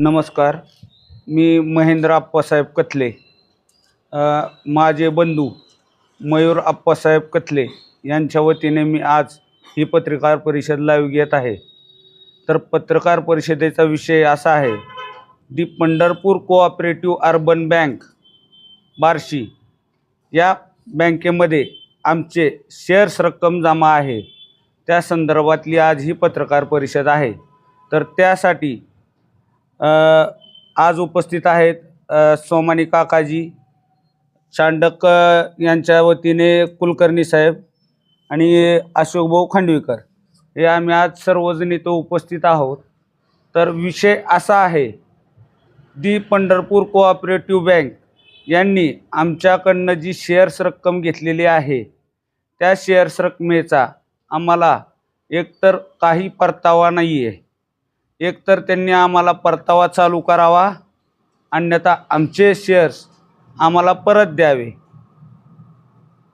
नमस्कार. मी महेंद्र आप्पासाहेब कथले. माझे बंधू मयूर आप्पासाहेब कथले यांच्या वतीने मी आज ही पत्रकार परिषद लाईव्ह घेत आहे. तर पत्रकार परिषदेचा विषय असा आहे the Pandharpur cooperative urban bank Barshi. या बँकेमध्ये आमचे शेअर्स रक्कम जमा आहे. त्या संदर्भातली आज ही पत्रकार परिषद आहे. तर त्यासाठी आज उपस्थित आहेत सोमानी काकाजी चांडक यांच्या वतीने कुलकर्णी साहेब आणि अशोकभाऊ खांडवीकर हे आम्ही आज सर्वजण इथं उपस्थित आहोत. तर विषय असा आहे दी पंढरपूर कोऑपरेटिव्ह बँक यांनी आमच्याकडनं जी शेअर्स रक्कम घेतलेली आहे त्या शेअर्स रकमेचा आम्हाला एकतर काही परतावा नाही आहे एकतर त्यांनी आम्हाला परतावा चालू करावा अन्यथा आमचे शेअर्स आम्हाला परत द्यावे.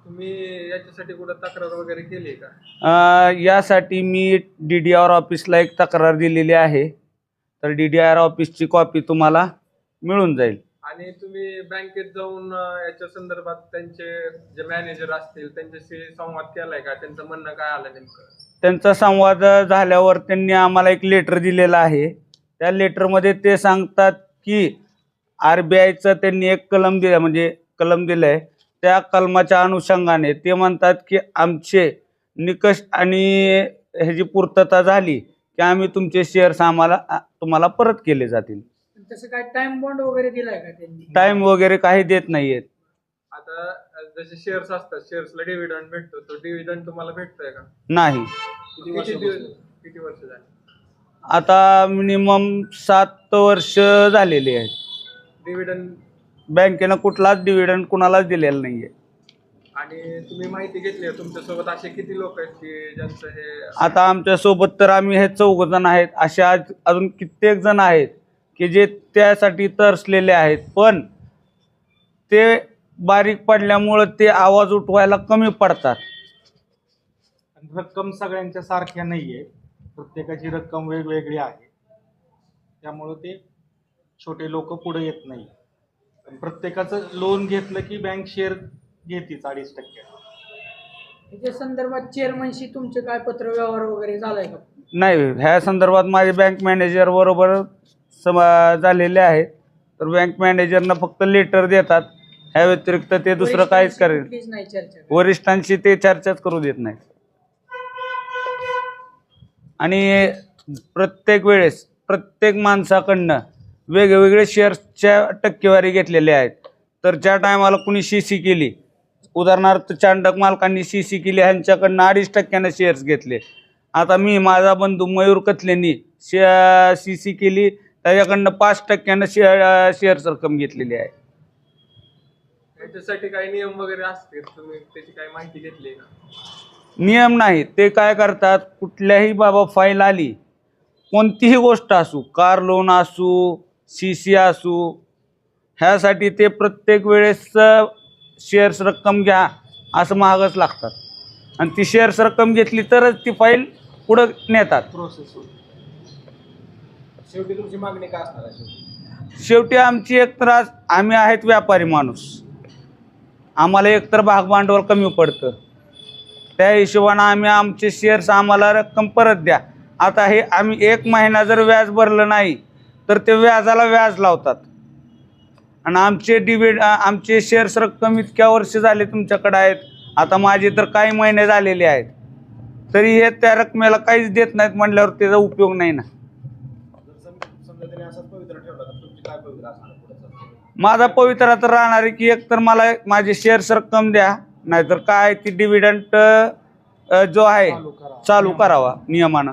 तुम्ही याच्यासाठी कुठं तक्रार वगैरे केली का? अ, यासाठी मी डी डी आर ऑफिसला एक तक्रार दिलेली आहे. तर डी डी आर ऑफिसची कॉपी तुम्हाला मिळून जाईल. आणि तुम्ही बँकेत जाऊन अं, याच्या संदर्भात त्यांचे जे मॅनेजर असतील त्यांच्याशी संवाद केलाय का? त्यांचं म्हणणं काय आलं नेमकं? त्यांचा संवाद झाल्यावर त्यांनी आम्हाला एक लेटर दिलेलं आहे. त्या लेटरमध्ये ते सांगतात की आर बी आयचं त्यांनी एक कलम दिलं म्हणजे कलम दिलं आहे त्या कलमाच्या अनुषंगाने ते म्हणतात की आमचे निकष आणि ह्याची पूर्तता झाली की आम्ही तुमचे शेअर्स आम्हाला तुम्हाला परत केले जातील. तसं काय टाइम बॉन्ड वगैरे दिलाय का त्यांनी? टाईम वगैरे काही देत नाही आहेत आता जसे शेअर्स असतात शेअर्सला डिव्हिडंड भेटतो तो डिव्हिडंड तुम्हाला भेटतोय का? नाही. किती दिवस किती वर्ष? झाली? आता मिनिमम सात वर्ष झालेली आहेत. डिव्हिडंड बँकेनं कुठलाच डिव्हिडंड कुणालाच दिलेला नाही आहे आणि तुम्ही माहिती घेतली आहे तुमच्यासोबत असे किती लोक आहेत की ज्यांचं हे आता आमच्यासोबत तर आम्ही हे चौघ जण आहेत असे आज अजून कित्येक जण आहेत की जे त्यासाठी तरसलेले आहेत. पण ते बारीक पडल्यामुळं ते आवाज उठवायला कमी पडतात. आणि रक्कम सगळ्यांच्या सारख्या नाही आहे प्रत्येकाची रक्कम वेगवेगळी आहे. त्यामुळं ते छोटे लोक पुढे येत नाही. पण प्रत्येकाचं लोन घेतलं की बँक शेअर घेतीच अडीच टक्के. त्याच्या संदर्भात चेअरमनशी तुमचे काय पत्र व्यवहार वगैरे झालाय का? नाही ह्या संदर्भात माझे बँक मॅनेजर बरोबर सम झालेले आहेत. तर बँक मॅनेजरनं फक्त लेटर देतात. ह्या व्यतिरिक्त ते दुसरं काहीच करेल. कुठलीच नाही चर्चा वरिष्ठांशी ते चर्चाच करू देत नाहीत. आणि प्रत्येक वेळेस प्रत्येक माणसाकडनं वेगवेगळे शेअर्सच्या टक्केवारी घेतलेल्या आहेत. तर ज्या टायमाला कुणी सी सी केली उदाहरणार्थ चांडक मालकांनी सी सी केली ह्यांच्याकडनं अडीच टक्क्यानं शेअर्स घेतले. आता मी माझा बंधू मयूर कथलेंनी शे सी सी केली त्याच्याकडनं पाच टक्क्यानं शेअर शेअर्स रक्कम घेतलेली आहे. याच्यासाठी काही नियम वगैरे असतील तुम्ही त्याची काही माहिती घेतली का? नियम नाही. ते काय करतात कुठल्याही बाबा फाईल आली कोणतीही गोष्ट असू कार लोन असू सी सी असू ह्यासाठी ते प्रत्येक वेळेस शेअर्स रक्कम घ्या असं महागच लागतात. आणि ती शेअर्स रक्कम घेतली तरच ती फाईल पुढं नेतात. प्रोसेस शेवटी तुमची मागणी काय असणार आहे? शेवटी आमची एक तर आज आम्ही आहेत व्यापारी माणूस. आम्हाला एकतर भाग भांडवल कमी पडतं. त्या हिशोबानं आम्ही आमचे शेअर्स आम्हाला रक्कम परत द्या. आता हे आम्ही एक महिना जर व्याज भरलं नाही तर ते व्याजाला व्याज लावतात. आणि आमचे डिविड आमचे शेअर्स रक्कम इतक्या वर्ष झाले तुमच्याकडे आहेत. आता माझे तर काही महिने झालेले आहेत. तरी हे त्या रकमेला काहीच देत नाहीत म्हटल्यावर त्याचा उपयोग नाही ना. माझा पवित्रा तर राहणार आहे की एकतर मला माझे शेअर्स रक्कम द्या नाहीतर काय ती डिव्हिडंट जो आहे चालू करा. चालू करावा नियमानं.